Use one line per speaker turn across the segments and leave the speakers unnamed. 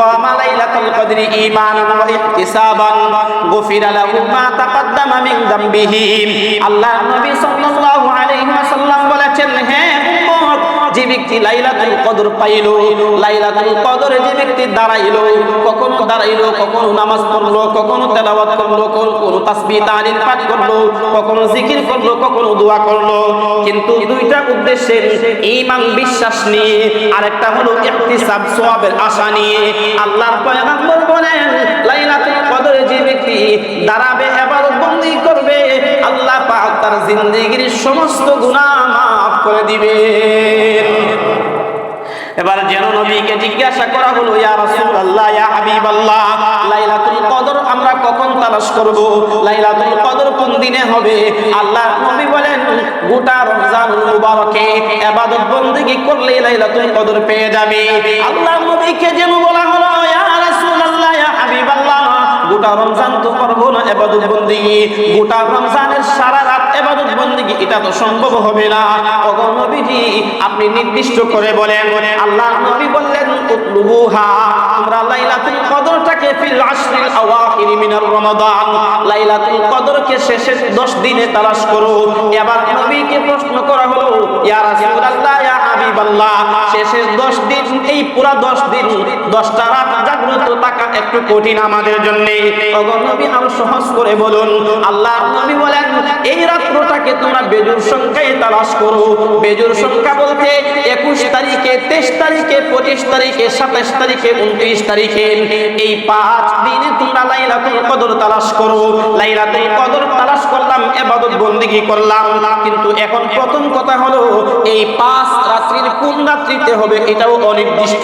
قام ليلة القدر إيمانا واحتسابا غفر له ما تقدم من ذنبه الله النبي صلى الله عليه وسلم যে ব্যক্তি লাইলাতুল কদর পাইল, লাইলাতুল কদরে যে ব্যক্তি দাঁড়াইলো, কখনো দাঁড়াইলো, কখনো নামাজ পড়ল, কখনো তেলাওয়াত করল, কখনো তাসবিহ, তাহলিল, পাঠ করল, কখনো জিকির করল, কখনো দোয়া করল। কিন্তু দুইটা উদ্দেশ্যে ঈমান বিশ্বাস নিয়ে, আরেকটা হলো ইহতিসাব সওয়াবের আশা নিয়ে আল্লাহর পয়গম্বর বলেন, লাইলাতুল কদরে যে ব্যক্তি দাঁড়াবে ইবাদত বন্দী করবে তার জিন্দিগির সমস্ত গুণা মাফ করে দিবে এবার যেন নবীকে জিজ্ঞাসা করা হলো, ইয়া রাসূলুল্লাহ, ইয়া হাবিবাল্লাহ, লাইলাতুল কদর আমরা কখন তালাশ করব? লাইলাতুল কদর কোন দিনে হবে? আল্লাহ নবী বলেন, গোটা রমজান মুবারকে ইবাদত বندگی করলে লাইলাতুল কদর পেয়ে যাবে। আল্লাহ নবীকে যেন বলা হলো, ইয়া রাসূলুল্লাহ, ইয়া হাবিবাল্লাহ, গোটা রমজান তো করব না ইবাদত বندگی গোটা রমজানের সারা এবাদত বন্দিগি, এটা তো সম্ভব হবে না। আপনি নির্দিষ্ট করে বলেন আল্লাহ নবী বললেন উতলুহা লাইলাতুল কদরটাকে ফিল আশরিল আওয়াখির মিনার রমাদান। লাইলাতুল কদরকে শেষের 10 দিনে তালাশ করো এবার নবীকে প্রশ্ন করা হলো, ইয়া রাসূলুল্লাহ ইয়া হাবিবাল্লাহ, শেষের 10 দিন, এই পুরা 10 দিন 10টা রাত জাগ্রত থাকা একটু কঠিন আমাদের জন্য। আরও সহজ করে বলুন আল্লাহ নবী বলেন, এই রাত্রটাকে তোমরা বেজুর সংখ্যায় তালাশ করো। বেজুর সংখ্যা বলতে একুশ তারিখে, তেইশ তারিখে, পঁচিশ তারিখে, সাতাশ তারিখে, উনত্রিশ তারিখে। এই পাঁচ দিনে তোমরা লাইলাতুল কদর তালাশ করো। লাইলাতুল কদর তালাশ করলাম, এবাদত বন্দিগি করলাম। কিন্তু এখন প্রথম কথা হলো, এই পাঁচ রাত্রির কোন রাত্রিতে হবে এটাও অনির্দিষ্ট,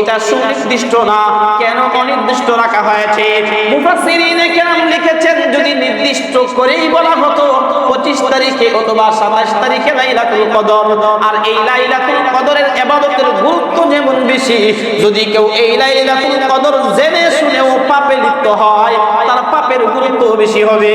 এটা সুনির্দিষ্ট না। কেন অনির্দিষ্ট রাখা হয়েছে? মুফাসসিরিনে কেরাম লিখেছেন, যদি নির্দিষ্ট করেই বলা হতো 25 তারিখে অথবা 27 তারিখে লাইলাতুল কদর। আর এই লাইলাতুল কদরের ইবাদতের গুরুত্ব যেমন বেশি, যদি কেউ এই লাইলাতুল কদর জেনে শুনেও পাপে লিপ্ত হয়, তার পাপের গুরুত্ব বেশি হবে।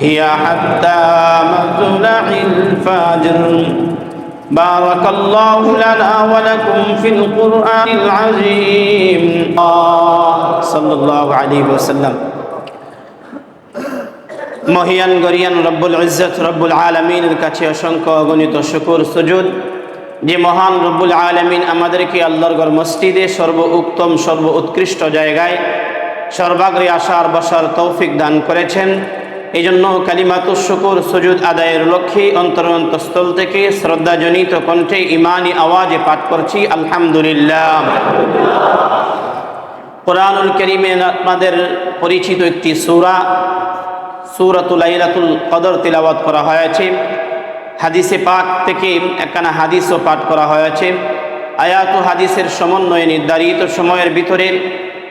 هي حتى مطلع الفجر بارك الله لنا ولكم في القرآن العظيم صلى الله عليه وسلم মহিয়ান গরিয়ান রব্বুল ইজ্জত রব্বুল আলমিনের কাছে অসংখ্য অগণিত শুকুর সুজুদ যে মহান রব্বুল আলমিন আমাদেরকে আল্লাহর গড় মসজিদে সর্ব উত্তম সর্ব উৎকৃষ্ট জায়গায় সর্বাগ্রে আসার বসার তৌফিক দান করেছেন এই জন্য কালিমাতু শুকুর, সুজুদ আদায়ের লক্ষ্যে অন্তর অন্তঃস্থল থেকে শ্রদ্ধাজনিত কণ্ঠে ইমানি আওয়াজে পাঠ করছি, আলহামদুলিল্লাহ। কোরআনুল করিমে আপনাদের পরিচিত একটি সূরা সূরাতুল লাইলাতুল কদর তিলাওয়াত করা হয়েছে। হাদিসে পাক থেকে একখানা হাদিসও পাঠ করা হয়েছে। আয়াত হাদিসের সমন্বয়ে নির্ধারিত সময়ের ভিতরে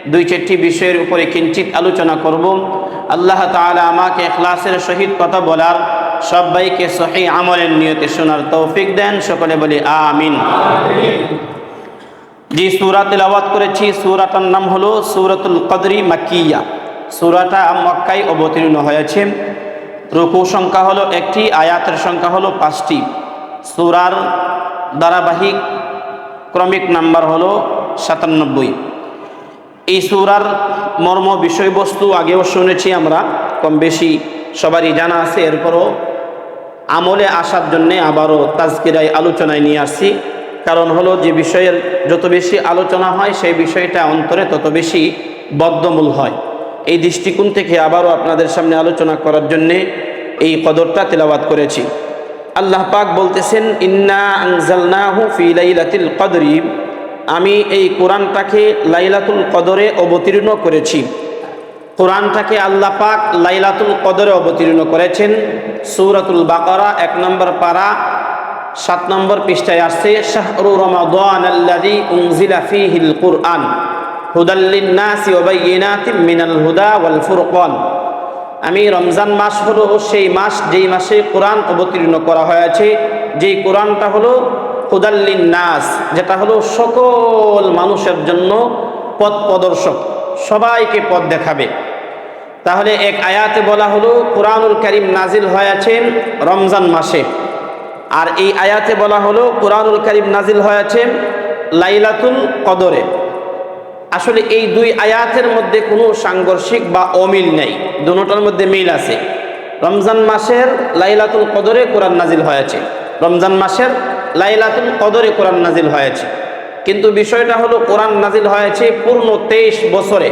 দুই চারটি বিষয়ের উপরে কিঞ্চিত আলোচনা করব। আল্লাহ তাআলা আমাকে এখলাসের সহিত কথা বলার সবাইকে সহি আমলের নিয়তে শোনার তৌফিক দেন। সকলে বলি আমিন। যে সুরা তেলাওয়াত করেছি। সুরাটার নাম হলো সুরাতুল কদরি মাকিয়া। সুরাটা মক্কায় অবতীর্ণ হয়েছে। রুকু সংখ্যা হলো একটি, আয়াতের সংখ্যা হলো পাঁচটি। সুরার ধারাবাহিক ক্রমিক নাম্বার হলো সাতানব্বই। এই সুরার মর্ম বিষয়বস্তু আগেও শুনেছি আমরা কম বেশি সবারই জানা আছে। এরপরও আমলে আসার জন্যে আবারও তাজকিরায় আলোচনায় নিয়ে আসছি। কারণ হলো যে বিষয়ের যত বেশি আলোচনা হয়, সেই বিষয়টা অন্তরে তত বেশি বদ্ধমূল হয়। এই দৃষ্টিকোণ থেকে আবারও আপনাদের সামনে আলোচনা করার জন্যে এই কদরটা তেলাবাদ করেছি। আল্লাহ পাক বলতেছেন, ইন্না আনজালনাহু ফি লাইলাতিল কদরি। আমি এই কোরআনটাকে লাইলাতুল কদরে অবতীর্ণ করেছি। কোরআনটাকে আল্লাহ পাক লাইলাতুল কদরে অবতীর্ণ করেছেন। সূরাতুল বাকরা, এক নম্বর পাড়া সাত নম্বর পৃষ্ঠায় আসছে, শাহরু রমাদান কুরআন মিনাল হুদা আমি রমজান মাস হলো সেই মাস, যেই মাসে কোরআন অবতীর্ণ করা হয়েছে। যেই কোরআনটা হলো হুদাল্লিন নাস, যেটা হলো সকল মানুষের জন্য পথ প্রদর্শক, সবাইকে পথ দেখাবে। তাহলে এক আয়াতে বলা হলো, কোরআনুল করিম নাজিল হয়েছেন রমজান মাসে। আর এই আয়াতে বলা হলো, কোরআনুল করিম নাজিল হয়েছে লাইলাতুল কদরে। আসলে এই দুই আয়াতের মধ্যে কোনো সাংঘর্ষিক বা অমিল নেই দুটোটার মধ্যে মিল আছে। রমজান মাসের লাইলাতুল কদরে কোরআন নাজিল হয়েছে। রমজান মাসের লাইলাতুল কদরে কোরআন নাজিল হয়েছে। কিন্তু বিষয়টা হলো কোরআন নাজিল হয়েছে পূর্ণ তেইশ বছরে।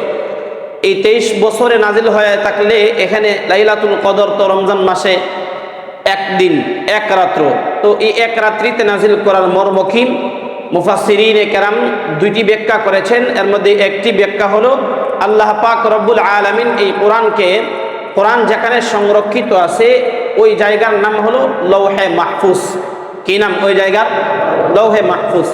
এই তেইশ বছরে নাজিল হয়ে থাকলে এখানে লাইলাতুল কদর তো রমজান মাসে একদিন এক রাত্র। তো এই এক রাত্রিতে নাজিল করার মর্মক্ষীণ মুফাসিরিন কেরাম দুইটি ব্যাখ্যা করেছেন। এর মধ্যে একটি ব্যাখ্যা হলো, আল্লাহ পাক রব্বুল আলমিন এই কোরআনকে, কোরআন যেখানে সংরক্ষিত আছে, ওই জায়গার নাম হলো লৌহে মাহফুজ। কি নাম ওই জায়গার? লৌহে মাহফুজ।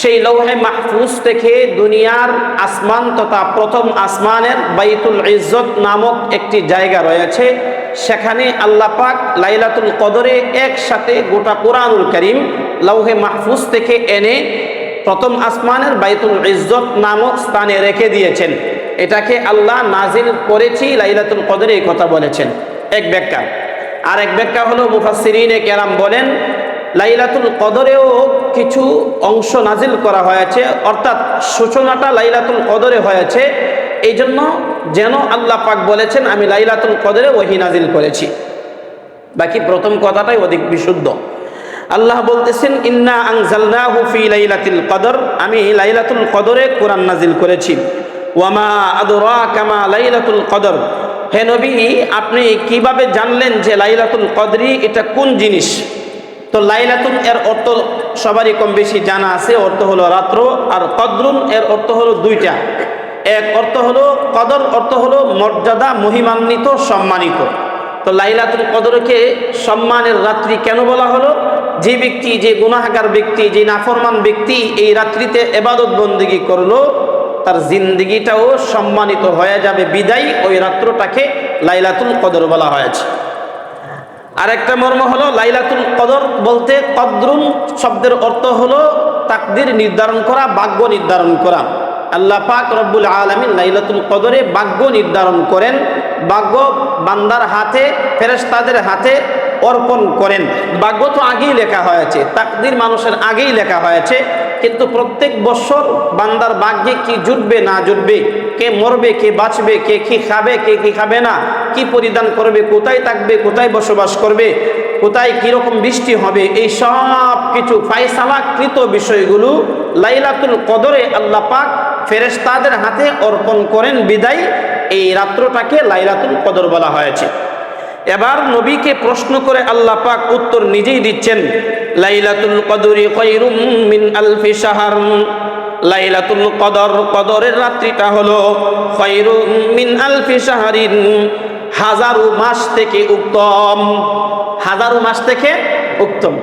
সেই লৌহে মাহফুজ থেকে দুনিয়ার আসমান তথা প্রথম আসমানের বাইতুল ইজ্জত নামক একটি জায়গা রয়েছে। সেখানে আল্লাহ পাক লাইলাতুল কদরে একসাথে গোটা কোরআনুল করিম লৌহে মাহফুজ থেকে এনে প্রথম আসমানের বাইতুল ইজ্জত নামক স্থানে রেখে দিয়েছেন। এটাকে আল্লাহ নাজিল করেছি লাইলাতুল কদরে এই কথা বলেছেন। এক ব্যাখ্যা। আর এক ব্যাখ্যা হলো মুফাসিরিনে কেরাম বলেন লাইলাতুল কদরেও কিছু অংশ নাজিল করা হয়েছে, অর্থাৎ সূচনাটা লাইলাতুল কদরে হয়েছে। এই জন্য যেন আল্লাহ পাক বলেছেন, আমি লাইলাতুল কদরে ওহি নাজিল করেছি। বাকি প্রথম কথাটাই অধিক বিশুদ্ধ। আল্লাহ বলতেছেন, ইন্না আনজালনাহু ফি লাইলাতুল কদর। আমি লাইলাতুল কদরে কোরআন নাজিল করেছি। ওয়ামা আদরাকা মা লাইলাতুল কদর? হে নবী, আপনি কীভাবে জানলেন যে লাইলাতুল কদরি, এটা কোন জিনিস? তো লাইলাতুন, এর অর্থ সবারই কম বেশি জানা আছে অর্থ হলো রাত্র আর কদরুন, এর অর্থ হলো দুইটা। এক অর্থ হলো কদর, অর্থ হলো মর্যাদা, মহিমান্বিত, সম্মানিত। তো লাইলাতুল কদরকে সম্মানের রাত্রি কেন বলা হলো? যে ব্যক্তি, যে গুনাহগার ব্যক্তি, যে নাফরমান ব্যক্তি এই রাত্রিতে এবাদত বন্দিগি করল, তার জিন্দিগিটাও সম্মানিত হয়ে যাবে বিদায় ওই রাত্রটাকে লাইলাতুল কদর বলা হয়েছে। আরেকটা মর্ম হলো লাইলাতুল কদর বলতে কদরুন শব্দের অর্থ হলো তাকদির নির্ধারণ করা, ভাগ্য নির্ধারণ করা। আল্লাহ পাক রব্বুল আলমিন লাইলাতুল কদরে ভাগ্য নির্ধারণ করেন, ভাগ্য বান্দার হাতে, ফেরেশতাদের হাতে অর্পণ করেন। ভাগ্য তো আগেই লেখা হয়েছে, তাকদির মানুষের আগেই লেখা হয়েছে। কিন্তু প্রত্যেক বছর বান্দার ভাগ্যে কি জুটবে, না জুটবে? কে মরবে, কে বাঁচবে, কে কি খাবে, কে কি খাবে না? কি পরিধান করবে, কোথায় থাকবে, কোথায় বসবাস করবে, কোথায় কীরকম বৃষ্টি হবে, এই সব কিছু ফাইসালাকৃত বিষয়গুলো লাইলাতুল কদরে আল্লাহ পাক ফেরেশতাদের হাতে অর্পণ করেন বিদায়। এই রাত্রটাকে লাইলাতুল কদর বলা হয়েছে। এবার নবীকে প্রশ্ন করে আল্লাহ পাক উত্তর নিজেই দিচ্ছেন, লাইলাতুল কদরি খৈরুম মিন আলফি শাহর। লাইলাতুল কদর, কদরের রাত্রিটা হলো খৈরুম মিন আলফি শাহরিন। হাজারো মাস থেকে উত্তম, হাজারো মাস থেকে উত্তম।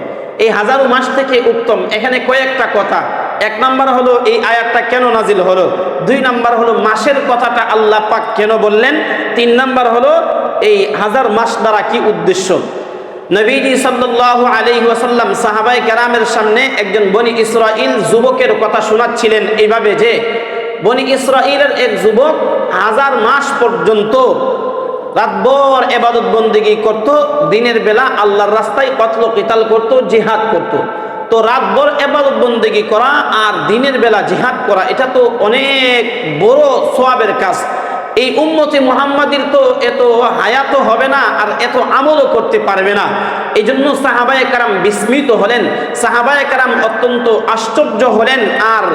এই হাজারো মাস থেকে উত্তম, এখানে কয়েকটা কথা। এক নাম্বার হলো এই আয়াতটা কেন নাজিল হলো? দুই নাম্বার হলো মাসের কথাটা আল্লাহ পাক কেন বললেন? তিন নাম্বার হলো এই হাজার মাস দ্বারা কি উদ্দেশ্য? নবীজি সাল্লাল্লাহু আলাইহি ওয়াসাল্লাম সাহাবায়ে কেরামের সামনে একজন বনি ইসরাইল যুবকের কথা শোনাচ্ছিলেন এইভাবে যে, বনি ইসরাইলের এক যুবক হাজার মাস পর্যন্ত রাতভর এবাদত বন্দিগি করত, দিনের বেলা আল্লাহর রাস্তায় কতল কিতাল করত, জিহাদ করত। তো রাতভর এবার বন্দেগি করা আর দিনের বেলা জিহাদ করা, এটা তো অনেক বড় সোয়াবের কাজ। এই উম্মতে মোহাম্মদীর তো এত হায়াত হবে না আর এত আমলও করতে পারবে না। এই জন্য সাহাবায় কারাম বিস্মিত হলেন। সাহাবায় কারাম অত্যন্ত আশ্চর্য হলেন আর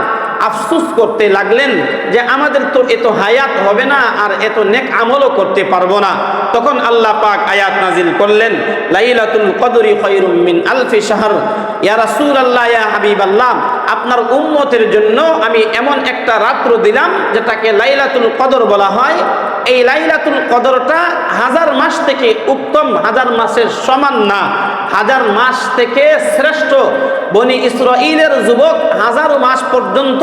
আফসুস করতে লাগলেন যে আমাদের তো এত হায়াত হবে না আর এত নেক আমলও করতে পারব না। তখন আল্লাহ পাক আয়াত নাজিল করলেন, লাইলাতুল কদরি খৈরুম মিন আলফি শাহর। ইয়া রাসূলুল্লাহ, ইয়া হাবিবাল্লাহ, আপনার উম্মতের জন্য আমি এমন একটা রাত্র দিলাম যেটাকে লাইলাতুল কদর বলা হয়। এই লাইলাতুল কদরটা হাজার মাস থেকে উত্তম, হাজার মাসের সমান না। হাজার মাস থেকে শ্রেষ্ঠ বনি ইসরাইলের যুবক হাজারো মাস পর্যন্ত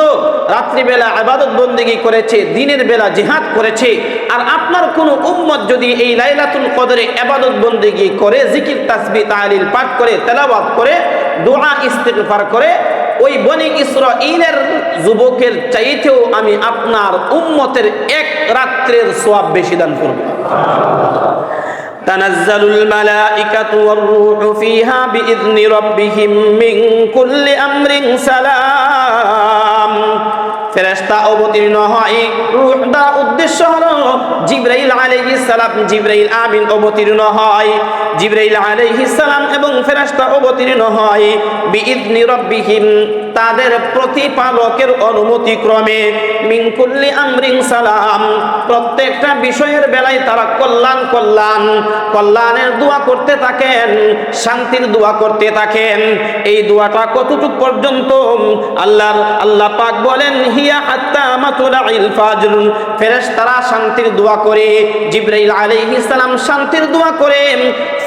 রাত্রিবেলা আবাদত বন্দিগি করেছে, দিনের বেলা জিহাদ করেছে। আর আপনার কোনো উম্মত যদি এই লাইলাতুল কদরে আবাদত বন্দিগি করে, জিকির তাসবি তালিল পাঠ করে, তেলাওয়াত করে, দোয়া, ইস্তিগফার করে, ওই বনি ইসরাইলের যুবকের চাইতেও আমি আপনার উম্মতের এক রাত্রের সোয়াব বেশি দান করব। تنزل الملائكة والروح فيها بإذن ربهم من كل أمر سلام. ফেরেশতা অবতীর্ণ হয়। উদ্দেশ্য হলো জিব্রাইল আলাইহিস সালাম, জিব্রাইল আমিন অবতীর্ণ হয়। জিব্রাইল আলাইহিস সালাম এবং ফেরেশতা অবতীর্ণ হয়। বিইذনি তাদের প্রতিপালকের অনুমতি ক্রমে মিন কুল্লি আমরিন সালাম। প্রত্যেকটা বিষয়ের বেলায় তারা কল্যাণ কল্যাণ, কল্যাণের দোয়া করতে থাকেন, শান্তির দোয়া করতে থাকেন। এই দোয়াটা কতটুক পর্যন্ত আল্লাহ আল্লাহ পাক বলেন শান্তির দোয়া করে, জিবরাইল আলাইহিস শান্তির দোয়া করে,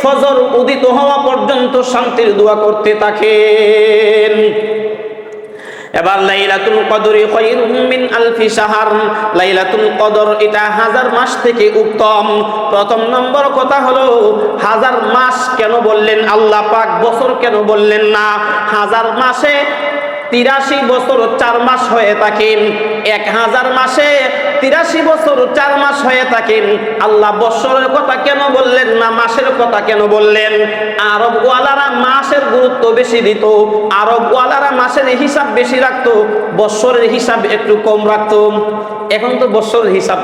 ফজর উদিত হওয়া পর্যন্ত শান্তির দোয়া করতে থাকেন। এবার কদরি আলফি কদর এটা হাজার মাস থেকে উত্তম। প্রথম নম্বর কথা হলো, হাজার মাস কেন বললেন আল্লাহ পাক, বছর কেন বললেন না? হাজার মাসে তিরাশি বছর চার মাস হয়ে থাকেন। এক হাজার মাসে তিরাশি বছর চার মাস হয়ে থাকেন। আল্লাহ বৎসরের কথা কেন বললেন না মাসের কথা কেন বললেন? আরব ওয়ালারা মাসের গুরুত্ব বেশি দিত আরব ওয়ালারা মাসের হিসাব বেশি রাখতো, বৎসরের হিসাব একটু কম রাখতো। এখন তো বৎসরের হিসাব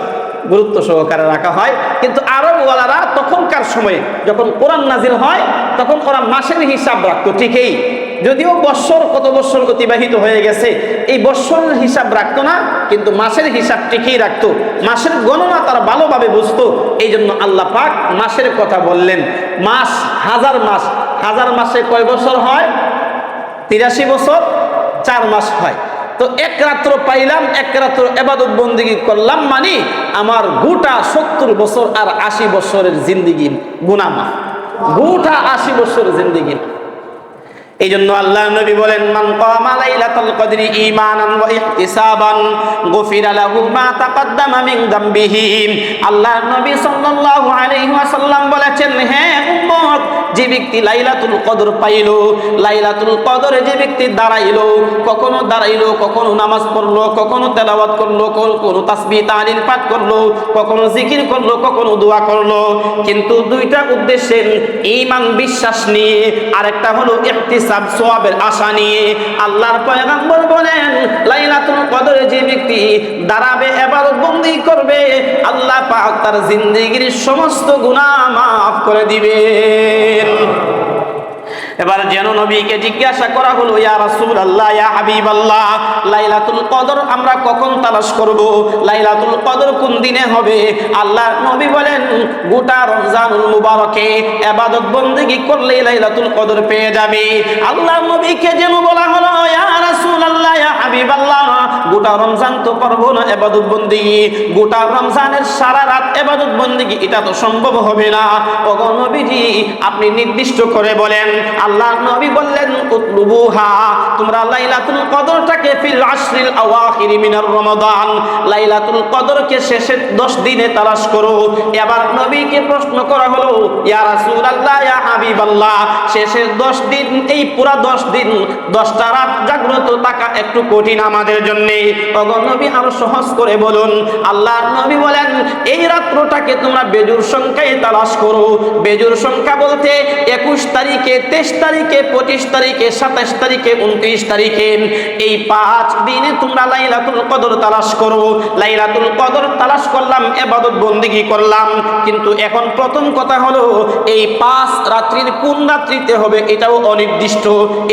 গুরুত্ব সহকারে রাখা হয়। কিন্তু আরব ওয়ালারা তখনকার সময়ে যখন কোরআন নাজিল হয়, তখন ওরা মাসের হিসাব রাখতো, ঠিকই। যদিও বৎসর কত বৎসর অতিবাহিত হয়ে গেছে, এই বৎসরের হিসাব রাখতো না, কিন্তু মাসের হিসাব ঠিকই রাখতো। মাসের গণনা তারা ভালোভাবে বুঝতো এই জন্য আল্লাহ পাক মাসের কথা বললেন। মাস, হাজার মাস, হাজার মাসে কয় বছর হয়? তিরাশি বছর চার মাস হয়। তো এক রাত্র পাইলাম, এক রাত্র এবাদত বন্দিগি করলাম মানে আমার গোটা সত্তর বছর আর আশি বছরের জিন্দিগি গুনামা গোটা আশি বছরের জিন্দিগি। এই জন্য আল্লাহ নবী বলেন, মান কামা লাইলাতুল কদরি ঈমানান ওয়া ইহতিসাবান, গুফিরা লাহু মা তাকদ্দামা মিন যামবিহি আল্লাহ নবী সাল্লাল্লাহু আলাইহি ওয়াসাল্লাম বলেছেন, হে উম্মত, যে ব্যক্তি লাইলাতুল কদর পাইলো, লাইলাতুল কদরে যে ব্যক্তি দাঁড়াইলো, কখনো দাঁড়াইলো, কখনো নামাজ পড়ল, কখনো তেলাওয়াত করল, কখনো তাসবিহ, তাহলিল পাঠ করল, কখনো জিকির করল, কখনো দোয়া করল, কিন্তু দুইটা উদ্দেশ্যে ঈমান বিশ্বাস নিয়ে আরেকটা হলো ইহতিসাব সোয়াবের আশা নিয়ে আল্লাহর পয়গাম্বর বলেন, লাইলাতুল কদরে যে ব্যক্তি দাঁড়াবে ইবাদত বন্দি করবে, আল্লাহ পাক তার জিন্দেগির সমস্ত গুনাহ মাফ করে দিবেন। এবার যেন নবীকে জিজ্ঞাসা করা হলো, ইয়া রাসূলুল্লাহ, ইয়া হাবিবাল্লাহ, লাইলাতুল কদর আমরা কখন তালাশ করব? লাইলাতুল কদর কোন দিনে হবে? আল্লাহ নবী বলেন, গোটা রমজানুল মুবারকে ইবাদত বندگی করলে লাইলাতুল কদর পেয়ে যাবে। আল্লাহ নবীকে যেন বলা হলো, ইয়া রাসূলুল্লাহ, ইয়া হাবিবাল্লাহ, গোটা রমজান তো পারব না ইবাদত বندگی গোটা রমজানের সারা রাত ইবাদত বندگی এটা তো সম্ভব হবে না। ওগো নবীজি, আপনি নির্দিষ্ট করে বলেন আল্লাহ নবী বললেন, উতলুবুহা, তোমরা লাইলাতুল কদরটাকে ফিল আশরিল আওয়াখির মিনার রমাদান। লাইলাতুল কদরকে শেষের 10 দিনে তালাশ করো। এবার নবীকে প্রশ্ন করা হলো, ইয়া রাসূলুল্লাহ, ইয়া হাবিবাল্লাহ শেষের 10 দিন, এই পুরা 10 দিন 10টা রাত জাগ্রত থাকা একটু কঠিন আমাদের জন্য। ওগো নবী আরও সহজ করে বলুন, আল্লাহর নবী বলেন, এই রাত্রটাকে তোমরা বেজুর সংখ্যায় তালাশ করো। বেজুর সংখ্যা বলতে 21 তারিখে 23 তারিখে 25 তারিখে 27 তারিখে 29 তারিখে এই পাঁচ দিনে তোমরা লাইলাতুল কদর তালাশ করো। লাইলাতুল কদর তালাশ করলাম ইবাদত বন্দেগী করলাম। কিন্তু এখন প্রথম কথা হলো, এই পাঁচ রাত্রির কোন রাত্রিতে হবে এটাও অনির্দিষ্ট।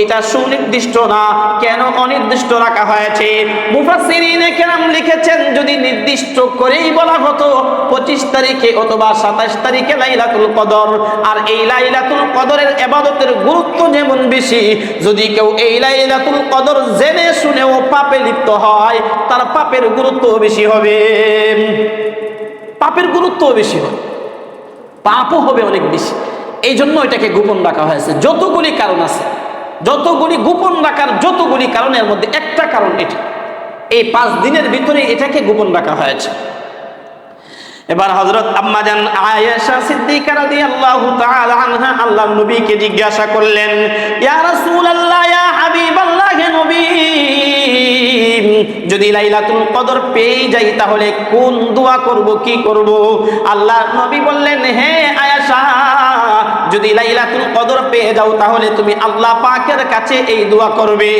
এটা সুনির্দিষ্ট না, কেন অনির্দিষ্ট রাখা হয়েছে? মুফাসসিরিনে কেরাম লিখেছেন, যদি নির্দিষ্ট করেই বলা হতো 25 তারিখে অথবা 27 তারিখে লাইলাতুল কদর। আর এই লাইলাতুল কদরের ইবাদতের গুরুত্ব যেমন বেশি, যদি কেউ এই লাইলাতুল কদর জেনে শুনেও পাপে লিপ্ত হয়, তার পাপের গুরুত্ব বেশি হবে। পাপের গুরুত্বও বেশি হয় পাপও হবে অনেক বেশি। এই জন্য এটাকে গোপন রাখা হয়েছে। যতগুলি কারণ আছে, যতগুলি গোপন রাখার যতগুলি কারণের মধ্যে একটা কারণ এটা। এই পাঁচ দিনের ভিতরে এটাকে গোপন রাখা হয়েছে। এবার হজরত আম্মাজান আয়েশা সিদ্দিকা রাদিয়াল্লাহু তাআলা আনহা আল্লাহ নবীকে জিজ্ঞাসা করলেন, ইয়া রাসূলুল্লাহ, ইয়া হাবিবাল্লাহ হে নবী, যদি লাইলাতুল কদর পেয়ে যাই তাহলে কোন দোয়া করব, কি করব? আল্লাহ নবী বললেন, হে আয়েশা যদি লাইলাতুল কদর পেয়ে যাও, তাহলে তুমি আল্লাহ পাকের কাছে এই দোয়া করবে।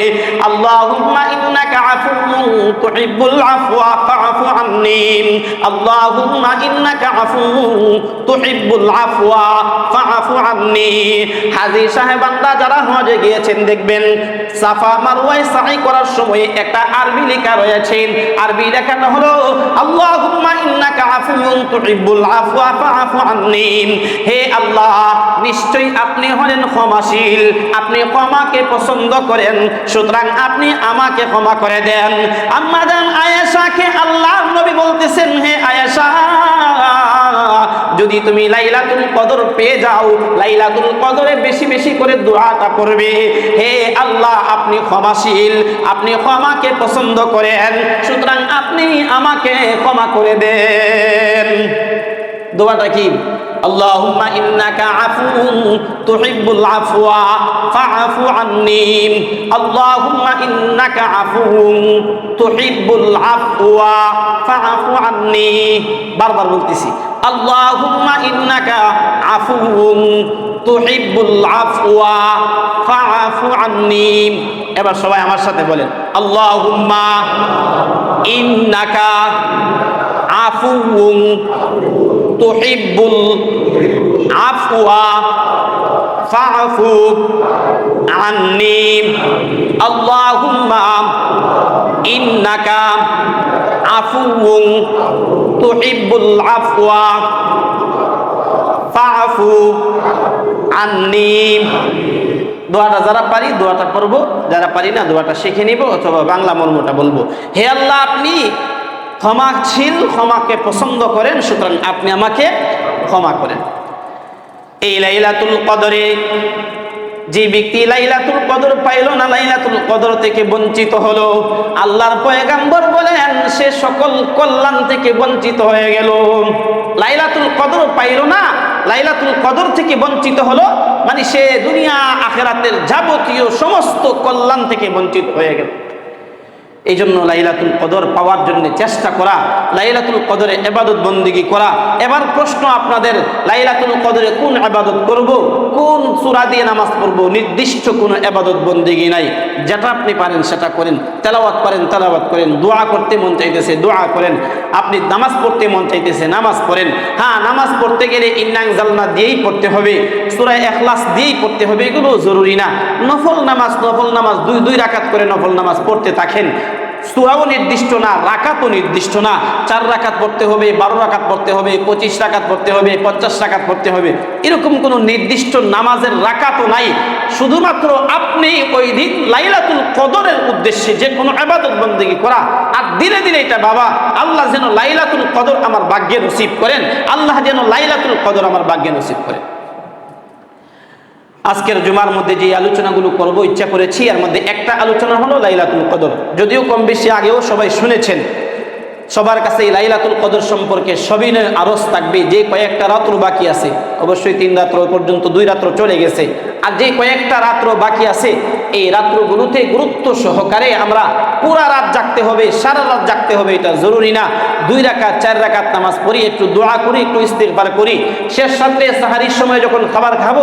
আল্লাহুম্মা ইন্নাকা আফুউন তুহিব্বুল আফওয়া ফাআফু আন্নি। আল্লাহুম্মা ইন্নাকা আফুউন তুহিব্বুল আফওয়া ফাআফু আন্নি। হাজী সাহেবানরা যারা হজে গিয়েছেন, দেখবেন সাফা মারওয়ায় সাই করার সময় একটা আরবি লেখা রয়েছে। আরবি লেখাটা হলো, আল্লাহুম্মা ইন্নাকা আফুউন তুহিব্বুল আফওয়া ফাআফু আন্নি। হে আল্লাহ নিশ্চয়ই আপনি হলেন ক্ষমাশীল। আপনি ক্ষমাকে পছন্দ করেন, সুতরাং আপনি আমাকে ক্ষমা করে দেন। আম্মা জান আয়েশাকে আল্লাহ নবী বলতেছেন, হে আয়েশা, যদি তুমি লাইলাতুল কদর পেয়ে যাও, লাইলাতুল কদরে বেশি বেশি করে দোয়াটা করবে। হে আল্লাহ, আপনি ক্ষমাশীল, আপনি ক্ষমাকে পছন্দ করেন, সুতরাং আপনি আমাকে ক্ষমা করে দেন। দোয়াটা কি? আল্লাহুম্মা ইন্নাকা আফুউন তুহিব্বুল আফওয়া, ফাআফু আন্নি। আল্লাহুম্মা ইন্নাকা আফুউন তুহিব্বুল আফওয়া, ফাআফু আন্নি। বারবার বলতেছি, আল্লাহুম্মা ইন্নাকা আফুউন তুহিব্বুল আফওয়া, ফাআফু আন্নি। এবার সবাই আমার সাথে বলেন, আল্লাহুম্মা ইন্নাকা আফুউন তুহিব্বুল আফওয়া, ফাআফু আন্নি, আল্লাহুম্মা ইন্নাকা আফুউন তুহিব্বুল আফওয়া, ফাআফু আন্নি। দোয়াটা যারা পারি, দোয়াটা পড়ব, যারা পারি না, দোয়াটা শিখে নিব, অথবা বাংলা মর্মটা বলব। হে আল্লাহ, আপনি ক্ষমাশীল ক্ষমাকে পছন্দ করেন, সুতরাং আপনি আমাকে ক্ষমা করেন। এই লাইলাতুল কদরে, যে ব্যক্তি লাইলাতুল কদর পাইল না, লাইলাতুল কদর থেকে বঞ্চিত হলো, আল্লাহর পয়গাম্বর বলেন, সে সকল কল্যাণ থেকে বঞ্চিত হয়ে গেল। লাইলাতুল কদর পাইল না, লাইলাতুল কদর থেকে বঞ্চিত হলো মানে সে দুনিয়া, আখেরাতের যাবতীয় সমস্ত কল্যাণ থেকে বঞ্চিত হয়ে গেল। এই জন্য লাইলাতুল কদর পাওয়ার জন্য চেষ্টা করা, লাইলাতুল কদরে এবাদত বন্দিগি করা। এবার প্রশ্ন আপনাদের, লাইলাতুল কদরে কোন এবাদত করব, কোন সুরা দিয়ে নামাজ পড়ব, নির্দিষ্ট কোনো এবাদত বন্দিগি নাই। যেটা আপনি পারেন সেটা করেন, তেলাওয়াত পারেন তেলাওয়াত করেন, দোয়া করতে মন চাইতেছে, দোয়া করেন। আপনি নামাজ পড়তে মন চাইতেছে, নামাজ পড়েন। হ্যাঁ নামাজ পড়তে গেলে ইন্নাং জালনা দিয়েই পড়তে হবে সুরায় এখলাস দিয়েই পড়তে হবে, এগুলো জরুরি না। নফল নামাজ নফল নামাজ, দুই দুই রাকাত করে নফল নামাজ পড়তে থাকেন। সুরাও নির্দিষ্ট না, রাকাতও নির্দিষ্ট না। চার রাকাত পড়তে হবে, বারো রাকাত পড়তে হবে, পঁচিশ রাকাত পড়তে হবে, পঞ্চাশ রাকাত পড়তে হবে। এরকম কোনো নির্দিষ্ট নামাজের রাকাতও নাই। শুধুমাত্র আপনি ওই দিন লাইলাতুল কদরের উদ্দেশ্যে যে কোনো আবাদত বন্দেগী করা, আর দিনে দিনে এটা বাবা আল্লাহ যেন লাইলাতুল কদর আমার ভাগ্যে নসিব করেন, আল্লাহ যেন লাইলাতুল কদর আমার ভাগ্যে নসিব করেন। আজকের জুমার মধ্যে যে আলোচনাগুলো করব, ইচ্ছা করেছি, এর মধ্যে একটা আলোচনা হলো লাইলাতুল কদর। যদিও কম বেশি আগেও সবাই শুনেছেন সবার কাছে লাইলাতুল কদর সম্পর্কে সবিনয় আরজ থাকবে। যে কয়েকটা রাত্র বাকি আছে, অবশ্যই তিন রাত্র পর্যন্ত দুই রাত্র চলে গেছে। আর যে কয়েকটা রাত্র বাকি আছে, এই রাত্রগুলোতে গুরুত্ব সহকারে আমরা পুরা রাত জাগতে হবে, সারা রাত জাগতে হবে, এটা জরুরি না। দুই রাকাত, চার রাকাত নামাজ পড়ি, একটু দোয়া করি, একটু ইস্তিগফার করি। শেষ রাত্রে সাহারির সময় যখন খাবার খাব,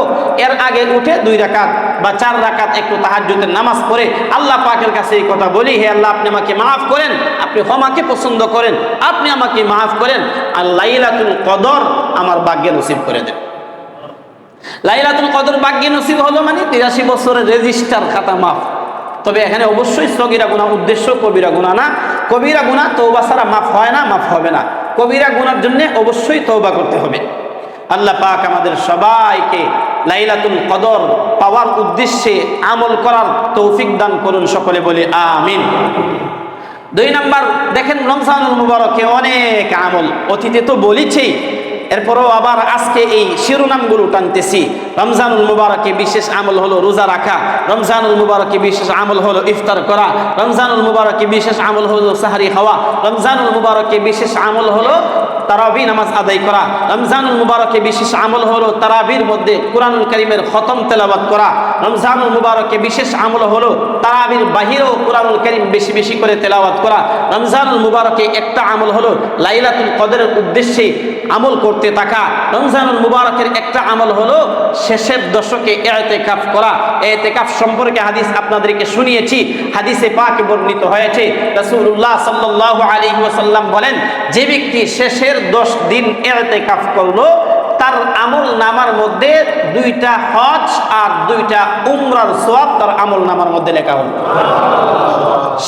এর আগে উঠে দুই রাকাত বা চার রাকাত একটু তাহাজ্জুদের নামাজ পড়ে, আল্লাহ পাকের কাছে এই কথা বলি, হে আল্লাহ, আপনি আমাকে মাফ করেন, আপনি ক্ষমাকে পছন্দ করেন, আপনি আমাকে মাফ করেন, আর লাইলাতুল কদর আমার ভাগ্যে নসিব করে দেন। লাইলাতুল কদর ভাগ্যে নসিব হলো মানে তিরাশি বছরের রেজিস্টার খাতা মাফ। তবে এখানে অবশ্যই সগিরা গুণা উদ্দেশ্য, কবিরা গুণা না। কবিরা গুণা তৌবা ছাড়া মাফ হয় না, মাফ হবে না। কবিরা গুণার জন্য অবশ্যই তৌবা করতে হবে। আল্লাহ পাক আমাদের সবাইকে লাইলাতুল কদর পাওয়ার উদ্দেশ্যে আমল করার তৌফিক দান করুন সকলে বলে আমিন। দুই নাম্বার, দেখেন রমজানুল মুবারকে অনেক আমল। অতীতে তো বলেছি, এরপরও আবার আজকে এই শিরোনামগুলো টানতেছি। রমজানুল মুবারকে বিশেষ আমল হলো রোজা রাখা, রমজানুল মুবারকে বিশেষ আমল হলো ইফতার করা, রমজানুল মুবারকে বিশেষ আমল হলো সাহারি খাওয়া, রমজানুল মুবারকে বিশেষ আমল হলো তারাবি নামাজ আদায় করা। রমজানুল মুবারকে বিশেষ আমল হলো তারাবির মধ্যে কোরআনুল করিমের খতম তেলাবাদ করা। রমজানুল মুবারকে বিশেষ আমল হলো তারাবির বাহিরেও কোরআনুল করিম বেশি বেশি করে তেলাওয়াত করা। রমজানুল মুবারকে একটা আমল হলো লাইলাতুল কদরের উদ্দেশ্যে আমল করতে থাকা। রমজানুল মুবারকের একটা আমল হলো শেষের দশকে এতেকাফ করা। এতেকাফ সম্পর্কে হাদিস আপনাদেরকে শুনিয়েছি। হাদিসে পাক বর্ণিত হয়েছে। রাসূলুল্লাহ সাল্লাল্লাহু আলাইহি ওয়াসাল্লাম বলেন, যে ব্যক্তি শেষের দশ দিন এতেকাফ করল, তার আমল নামার মধ্যে দুইটা হজ আর দুইটা উমরার সোয়াব তার আমল নামার মধ্যে লেখা হলো।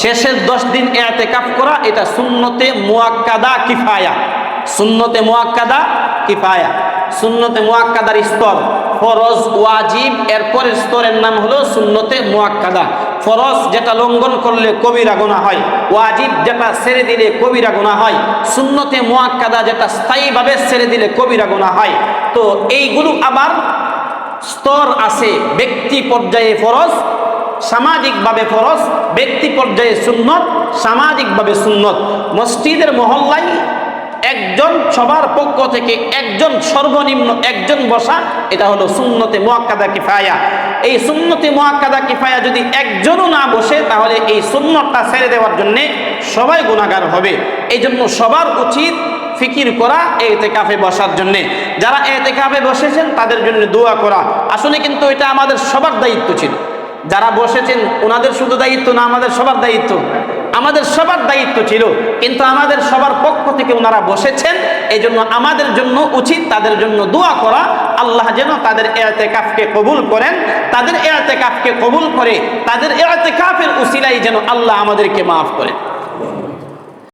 শেষের দশ দিন এতেকাফ করা, এটা শূন্যতে মোয়াক্কাদা কিফায়া। শূন্যতে মোয়াক্কাদা কিফায়া। শূন্যতে মোয়াক্কাদার স্তর ফরজ, ওয়াজিব এর পরের স্তরের নাম হলো শূন্যতে মুয়াক্কাদা ফরজ যেটা লঙ্ঘন করলে কবিরা গুনাহ হয়, ওয়াজিব যেটা ছেড়ে দিলে কবিরা গুনাহ হয়, সুন্নতে মোয়াক্কাদা যেটা স্থায়ীভাবে ছেড়ে দিলে কবিরা গুনাহ হয়। তো এইগুলো আবার স্তর আছে, ব্যক্তি পর্যায়ে ফরজ, সামাজিকভাবে ফরজ, ব্যক্তি পর্যায়ে সুন্নত, সামাজিকভাবে সুন্নত। মসজিদের মহল্লায় একজন সবার পক্ষ থেকে একজন সর্বনিম্ন একজন বসা, এটা হলো সুন্নতে মোয়াক্কাদা কিফায়া। এই সুন্নতে মোয়াক্কাদা কিফায়া যদি একজনও না বসে, তাহলে এই সুন্নতটা ছেড়ে দেওয়ার জন্য সবাই গুণাগার হবে। এই জন্য সবার উচিত ফিকির করা এতে কাফে বসার জন্যে। যারা এতে কাফে বসেছেন, তাদের জন্য দোয়া করা। আসলে কিন্তু এটা আমাদের সবার দায়িত্ব ছিল। যারা বসেছেন, ওনাদের শুধু দায়িত্ব না, আমাদের সবার দায়িত্ব। আমাদের সবার দায়িত্ব ছিল, কিন্তু আমাদের সবার পক্ষ থেকে ওনারা বসেছেন। এই জন্য আমাদের জন্য উচিত, তাদের জন্য দোয়া করা। আল্লাহ যেন তাদের এতে কাফকে কবুল করেন। তাদের এতেকাফকে কবুল করে, তাদের এতেকাফের উসিলাই যেন আল্লাহ আমাদেরকে মাফ করেন